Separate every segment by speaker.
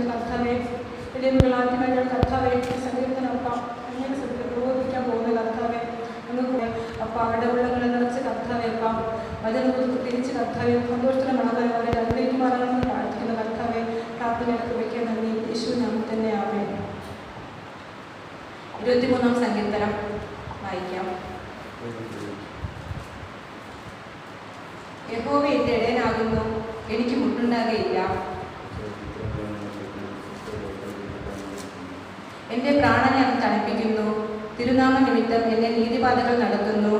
Speaker 1: സ്തുതിക്കുന്ന കർത്താവെ വലിയ ആദ്യമായിട്ട് കർത്താവെ സങ്കീർത്തനൊപ്പം അങ്ങനെ പ്രബോധിക്കാൻ പോകുന്ന കർത്താവെ. ഒന്ന് അപ്പം അവരുടെ ഉള്ളങ്ങളെ നിറച്ച് കർത്താവെ അപ്പം. വചനം തിരിച്ച് കർത്താവെ സന്തോഷത്തിന് മണതായ അവരെ അതിലേക്ക് മാറണമെന്ന് പ്രാർത്ഥിക്കുന്ന കർത്താവെ. പ്രാർത്ഥനയുടെ കൃപയ്ക്ക് നന്ദി. യേശു നമ്മൾ തന്നെ
Speaker 2: ഇരുപത്തിമൂന്നാം സങ്കീർത്തനം വായിക്കാം. യഹോവ എന്റെ ഇടയനാകുന്നു എനിക്ക് മുട്ടുണ്ടാകുകയില്ല എന്റെ പ്രാണനെ അവൻ തണുപ്പിക്കുന്നു തിരുനാമ നിമിത്തം എന്നെ നീതിപാതകൾ നടത്തുന്നു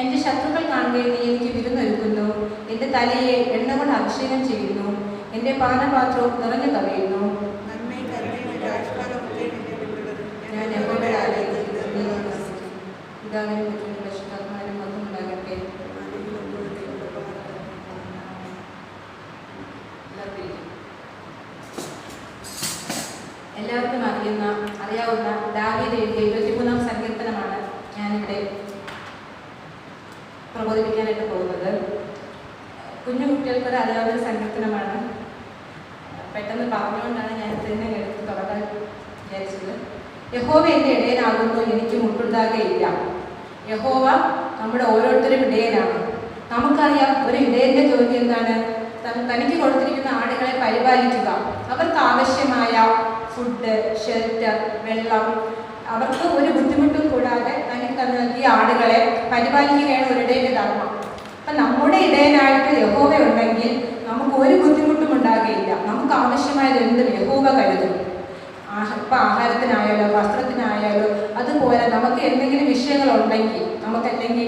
Speaker 2: എന്റെ ശത്രുക്കൾ കാണുകയും നീ എനിക്ക് വിരുന്നൊരുക്കുന്നു എന്റെ തലയെ എണ്ണ കൊണ്ട് അഭിഷേകം ചെയ്യുന്നു എന്റെ പാനപാത്രവും നിറഞ്ഞു കവിയുന്നു ഞാൻ യഹോവയുടെ ആലയത്തിൽ നീ എഴുതിയ ഇരുപത്തിമൂന്നാം സങ്കീർത്തനമാണ് ഞാനിവിടെ പ്രബോധിപ്പിക്കാനായിട്ട് പോകുന്നത്. കുഞ്ഞു കുട്ടികൾക്കൊരു അറിയാവുന്ന സങ്കീർത്തനമാണ്. പെട്ടെന്ന് പറഞ്ഞുകൊണ്ടാണ് ഞാൻ തന്നെ എടുത്ത് തുടങ്ങാൻ വിചാരിച്ചത്. യഹോവ എന്റെ ഇടയനാകുന്നു എനിക്ക് മുട്ടുണ്ടാകുകയില്ല യഹോവ നമ്മുടെ ഓരോരുത്തരും ഇടയനാണ്. നമുക്കറിയാം ഒരു ഇടയന്റെ ജോലി എന്താണ്? തനിക്ക് കൊടുത്തിരിക്കുന്ന ആടുകളെ പരിപാലിക്കുക. അവർക്ക് ആവശ്യമായ ഫുഡ് ഷെൽട്ടർ വെള്ളം അവർക്ക് ഒരു ബുദ്ധിമുട്ടും കൂടാതെ തനിക്ക് തന്ന നൽകിയ ആടുകളെ പരിപാലിക്കുകയാണ് ഒരു ഇടയന്റെ ധർമ്മം. അപ്പം നമ്മുടെ ഇടയനായിട്ട് യഹോവ ഉണ്ടെങ്കിൽ നമുക്ക് ഒരു ബുദ്ധിമുട്ടും ഉണ്ടാകുകയില്ല. നമുക്ക് ആവശ്യമായത് എന്തും യഹോവ കരുതും. ഇപ്പം ആഹാരത്തിനായാലോ വസ്ത്രത്തിനായാലോ അതുപോലെ നമുക്ക് എന്തെങ്കിലും വിഷയങ്ങൾ ഉണ്ടെങ്കിൽ നമുക്ക് അല്ലെങ്കിൽ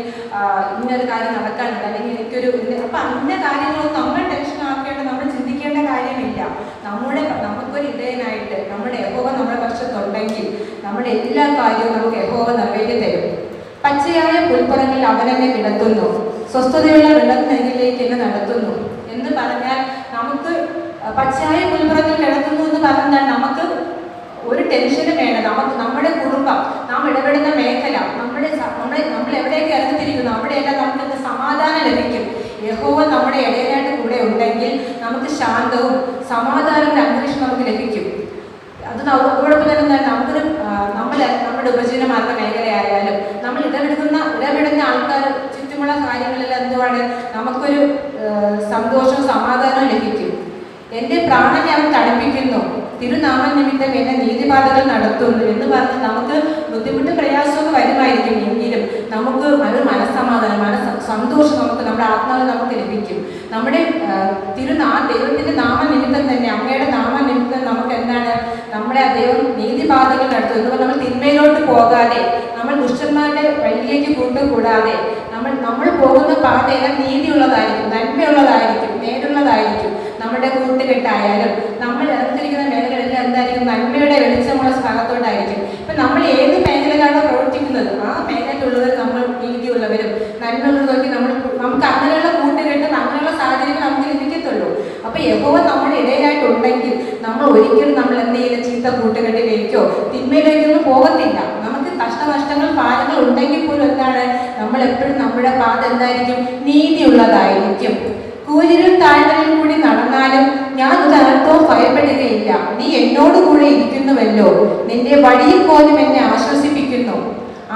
Speaker 2: ഇന്നൊരു കാര്യം നടക്കാനുണ്ട് അല്ലെങ്കിൽ എനിക്കൊരു അപ്പം അന്ന കാര്യങ്ങളൊന്നും നമ്മൾ ടെൻഷൻ ആക്കേണ്ട നമ്മൾ ചിന്തിക്കേണ്ട കാര്യമില്ല. നമ്മുടെ നമ്മുടെ യഹോവ നമ്മുടെ പക്ഷത്തുണ്ടെങ്കിൽ നമ്മുടെ എല്ലാ കാര്യവും നമുക്ക് യഹോവ നിറവേറ്റി തരും. പച്ചയായ പുൽപ്പുറങ്ങളിൽ അവനെന്നെ കിടത്തുന്നു. സ്വസ്ഥതയുള്ള വെള്ളത്തിനരികിലേക്ക് എന്നെ നടത്തുന്നു. എന്ന് പറഞ്ഞാൽ നമുക്ക് പച്ചയായ പുൽപ്പുറത്തിൽ കിടത്തുന്നു എന്ന് പറഞ്ഞാൽ നമുക്ക് ഒരു ടെൻഷനും വേണ്ട. നമുക്ക് നമ്മുടെ കുടുംബം നാം ഇടപെടുന്ന മേഖല നമ്മുടെ നമ്മുടെ നമ്മൾ എവിടെയൊക്കെ ഇറങ്ങിത്തിരിക്കുന്നു അവിടെയെല്ലാം നമുക്ക് സമാധാനം ലഭിക്കും. യഹോവ നമ്മുടെ ഇടയിലായിട്ട് കൂടെ ഉണ്ടെങ്കിൽ നമുക്ക് ശാന്തവും സമാധാനവും അന്തരീക്ഷം നമുക്ക് ലഭിക്കും അത് ന- അതോടൊപ്പം തന്നെ എന്താണ് നമുക്കൊരു നമ്മൾ നമ്മുടെ ഉപജീവന മാർഗ മേഖലയായാലും നമ്മൾ ഇടപെടുന്ന ഇടപെടുന്ന ആൾക്കാർ ചുറ്റുമുള്ള കാര്യങ്ങളിൽ എന്തുവാണ് നമുക്കൊരു സന്തോഷം സന്തോഷവും സമാധാനവും ലഭിക്കും. എന്റെ പ്രാണനെ അവൻ തണുപ്പിക്കുന്നു. തിരുനാമ നിമിത്തം എന്നെ നീതിപാതകൾ നടത്തുന്നു എന്ന് പറഞ്ഞ് നമുക്ക് ബുദ്ധിമുട്ട് പ്രയാസമൊക്കെ വരുമായിരിക്കും എങ്കിലും നമുക്ക് അത് മനസ്സമാധാനം മനസ്സ സന്തോഷം നമുക്ക് നമ്മുടെ ആത്മാവ് നമുക്ക് ലഭിക്കും. നമ്മുടെ തിരുനാ ദൈവത്തിന്റെ നാമനിമിത്തം തന്നെ അങ്ങയുടെ നാമനിമിത്തം നമുക്ക് എന്താണ്? നമ്മുടെ അദ്ദേഹം നീതിപാതകൾ നടത്തും എന്ന് നമ്മൾ തിന്മയിലോട്ട് പോകാതെ നമ്മൾ ദുഷ്ടന്മാരുടെ വഴിയിലേക്ക് കൂട്ടുകൂടാതെ നമ്മൾ നമ്മൾ പോകുന്ന പാതയെല്ലാം നീതിയുള്ളതായിരിക്കും നന്മയുള്ളതായിരിക്കും നേരുള്ളതായിരിക്കും നമ്മുടെ കൂട്ടുകെട്ടായാലും നമ്മൾ ഇറങ്ങിയിരിക്കുന്ന മേഖലകളെല്ലാം എന്തായിരിക്കും? നന്മയുടെ വെളിച്ചമുള്ള സ്ഥലത്തോട്ടായിരിക്കും ഇപ്പം നമ്മൾ ഏത് മേഖലയിലാണോ പ്രവർത്തിക്കുന്നത്? ആ മേഖലയിലുള്ളവർ നമ്മൾ രീതിയുള്ളവരും നന്മയുള്ളത് നോക്കി നമ്മൾ നമുക്ക് അങ്ങനെയുള്ള കൂട്ടുകെട്ടും അങ്ങനെയുള്ള സാഹചര്യങ്ങൾ നമുക്ക് ലഭിക്കത്തുള്ളൂ. അപ്പൊ യഹോവ നമ്മുടെ ഇടയിലായിട്ടുണ്ടെങ്കിൽ നമ്മൾ ഒരിക്കലും നമ്മൾ എന്തെങ്കിലും ചീത്ത കൂട്ടുകെട്ടിലേക്കോ തിന്മയിലേക്കൊന്നും പോകത്തില്ല. നമുക്ക് കഷ്ടനഷ്ടങ്ങൾ ഭാരങ്ങൾ ഉണ്ടെങ്കിൽ പോലും എന്താണ്? നമ്മൾ എപ്പോഴും നമ്മുടെ പാത എന്തായിരിക്കും? നീതിയുള്ളതായിരിക്കും. കൂരിലും താഴ്വരയിൽ കൂടി നടന്നാലും ഞാൻ ഒരു അനർത്ഥവും ഭയപ്പെടുകയില്ല. നീ എന്നോട് കൂടെ ഇരിക്കുന്നുവല്ലോ. നിന്റെ വഴിയിൽ പോലും എന്നെ ആശ്വസിപ്പിക്കുന്നു.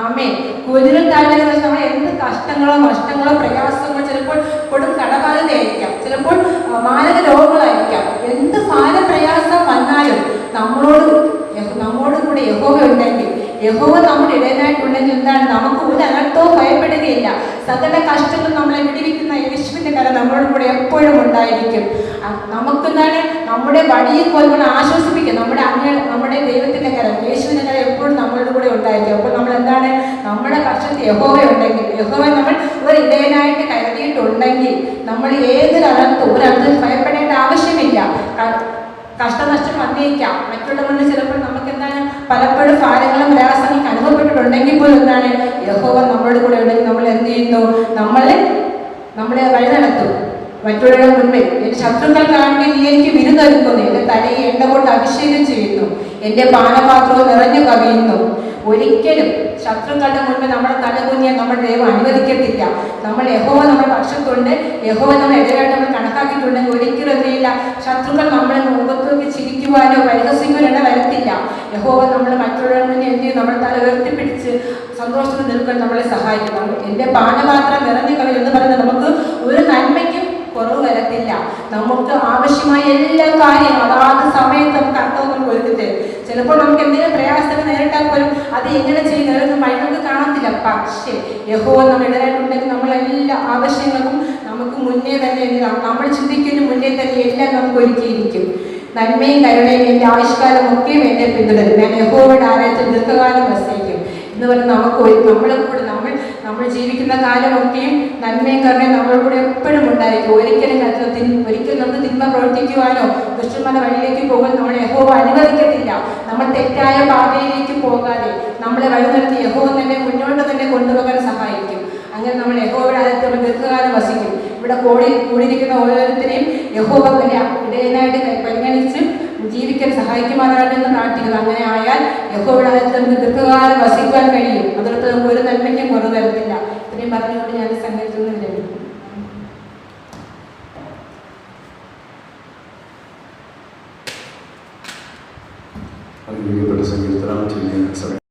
Speaker 2: ആമേ കുതിരൽ താഴ്ന്ന നമ്മൾ എന്ത് കഷ്ടങ്ങളോ നഷ്ടങ്ങളോ പ്രയാസങ്ങളോ ചിലപ്പോൾ കൊടും കടബാധിതയായിരിക്കാം ചിലപ്പോൾ മാനക രോഗങ്ങളായിരിക്കാം. എന്ത് ഭാരപ്രയാസം വന്നാലും നമ്മളോട് നമ്മളോട് കൂടെ യഹോവ ഉണ്ടെങ്കിൽ യഹോവ നമ്മുടെ ഇടയനായിട്ടുണ്ടെങ്കിൽ എന്താണ്? നമുക്ക് ഒരു അനർത്ഥവും ഭയപ്പെടുകയില്ല. സകല കഷ്ടങ്ങൾ നമ്മളെ വിടിവിക്കുന്ന യേശുവിന്റെ കര നമ്മളോട് കൂടെ എപ്പോഴും ഉണ്ടായിരിക്കും. നമുക്ക് തന്നെ നമ്മുടെ വഴിയിൽ പോലും നമ്മൾ ആശ്വസിപ്പിക്കും നമ്മുടെ അങ്ങനെ നമ്മുടെ ദൈവത്തിന്റെ കരം യേശുവിന്റെ കരം എപ്പോഴും നമ്മളുടെ കൂടെ ഉണ്ടായിരിക്കും. അപ്പോൾ നമ്മൾ എന്താണ്? നമ്മുടെ പക്ഷത്ത് യഹോവ ഉണ്ടെങ്കിൽ യഹോവ നമ്മൾ ഒരു ഇടയനായിട്ട് കരുതിയിട്ടുണ്ടെങ്കിൽ നമ്മൾ ഏതൊരു അനർത്ഥവും ഒരു അനർത്ഥം ഭയപ്പെടേണ്ട ആവശ്യമില്ല. കഷ്ടനഷ്ടം വന്നേക്കാം. മറ്റുള്ളവരുടെ ചിലപ്പോൾ നമുക്ക് എന്താണ് പലപ്പോഴും ഭാരങ്ങളും പ്രയാസങ്ങൾക്ക് അനുഭവപ്പെട്ടിട്ടുണ്ടെങ്കിൽ പോലും എന്താണ്? യഹോവ നമ്മളോട് കൂടെ ഉണ്ടെങ്കിൽ നമ്മൾ എന്ത് ചെയ്യുന്നു? നമ്മളെ നമ്മളെ വഴി നടത്തും മറ്റുള്ളവരുടെ മുൻപിൽ. എന്റെ ശത്രുക്കൾ നീ എനിക്ക് വിരുന്നൊരുക്കുന്നു എന്റെ തലയെ എണ്ണ കൊണ്ട് അഭിഷേകം ചെയ്യുന്നു. എന്റെ പാനപാത്രവും നിറഞ്ഞു കവിയുന്നു. ഒരിക്കലും ശത്രുക്കളുടെ മുൻപിൽ നമ്മളെ തലകുഞ്ഞെ നമ്മൾ ദൈവം അനുവദിക്കത്തില്ല. നമ്മൾ യഹോവ നമ്മുടെ പക്ഷത്തുണ്ട്. യഹോവ നമ്മൾ എതിരായിട്ട് നമ്മൾ കണക്കാക്കിയിട്ടുണ്ടെങ്കിൽ ഒരിക്കലും എന്തില്ല ശത്രുക്കൾ നമ്മളെ മുഖത്തേക്ക് ചിരിക്കുവാനോ പരിഹസിക്കുവാനോ വരത്തില്ല യഹോവ നമ്മൾ മറ്റുള്ളവരുടെ മുന്നിൽ എന്ത് ചെയ്യും നമ്മുടെ തല ഉയർത്തിപ്പിടിച്ച് സന്തോഷത്തിൽ നിൽക്കാൻ നമ്മളെ സഹായിക്കുന്നു എന്റെ പാനപാത്രം നിറഞ്ഞു കളയും എന്ന് പറയുന്നത് നമുക്ക് ഒരു നന്മയ്ക്കും കുറവ് വരത്തില്ല. നമുക്ക് ആവശ്യമായ എല്ലാ കാര്യങ്ങളും അതാത് സമയത്ത് നമുക്ക് അർത്ഥം നമുക്ക് ഒരുക്കി ചിലപ്പോൾ നമുക്ക് എന്തെങ്കിലും പ്രയാസങ്ങൾ നേരിട്ടാൽ പോലും അത് എങ്ങനെ ചെയ്യുന്നതെന്ന് വഴി നമുക്ക് കാണത്തില്ല. പക്ഷേ യഹോ നമ്മൾ ഇടരായിട്ടുണ്ടെങ്കിൽ നമ്മളെല്ലാ ആവശ്യങ്ങൾക്കും നമുക്ക് മുന്നേ തന്നെ നമ്മൾ ചിന്തിക്കുന്ന മുന്നേ തന്നെ എല്ലാം നമുക്ക് ഒരുക്കിയിരിക്കും നന്മയും കരുണയും എന്റെ ആയുഷ്കാലം ഒക്കെയും എന്നെ പിന്തുടരും. ഞാൻ യഹോയുടെ ആരാധ്യം ദീർഘകാലം വസിക്കും. എന്ന് പറഞ്ഞ് നമുക്ക് നമ്മളും കൂടെ നമ്മൾ നമ്മൾ ജീവിക്കുന്ന കാലമൊക്കെയും നന്മയും കരുണയും നമ്മളുടെ കൂടെ എപ്പോഴും ഉണ്ടായിരിക്കും. ഒരിക്കലും തിൻ- ഒരിക്കലും നമുക്ക് തിന്മ പ്രവർത്തിക്കുവാനോ ദുഷ്ടന്മാരുടെ വഴിയിലേക്ക് പോകാൻ നമ്മളെ യഹോവ അനുവദിക്കത്തില്ല. നമ്മൾ തെറ്റായ പാതയിലേക്ക് പോകാതെ നമ്മളെ വഴി നിർത്തി യഹോവ തന്നെ മുന്നോട്ട് തന്നെ കൊണ്ടുപോകാൻ സഹായിക്കും. അങ്ങനെ നമ്മൾ യഹോവയുടെ അകത്ത് നമ്മൾ ദീർഘകാലം വസിക്കും. ഇവിടെ കോടി കൂടിയിരിക്കുന്ന ഓരോരുത്തരെയും യഹോവ ഇടയനായിട്ട് പരിഗണിച്ച് ജീവിക്കാൻ സഹായിക്കുമാറാകട്ടെ എന്ന് പ്രാർത്ഥിക്കുന്നു അങ്ങനെ ആയാൽ ആലയത്തിൽ നമുക്ക് ദീർഘകാലം വസിക്കാൻ കഴിയും. അതോടൊപ്പം നമുക്ക് ഒരു നന്മയ്ക്കും കുറവ് വരത്തില്ല. ഇത്രയും പറഞ്ഞുകൊണ്ട് ഞാൻ സംഘടിക്കുന്നില്ല
Speaker 3: അനുഗ്രഹിക്കപ്പെട്ട സങ്കീർത്തനം ചെയ്യുന്ന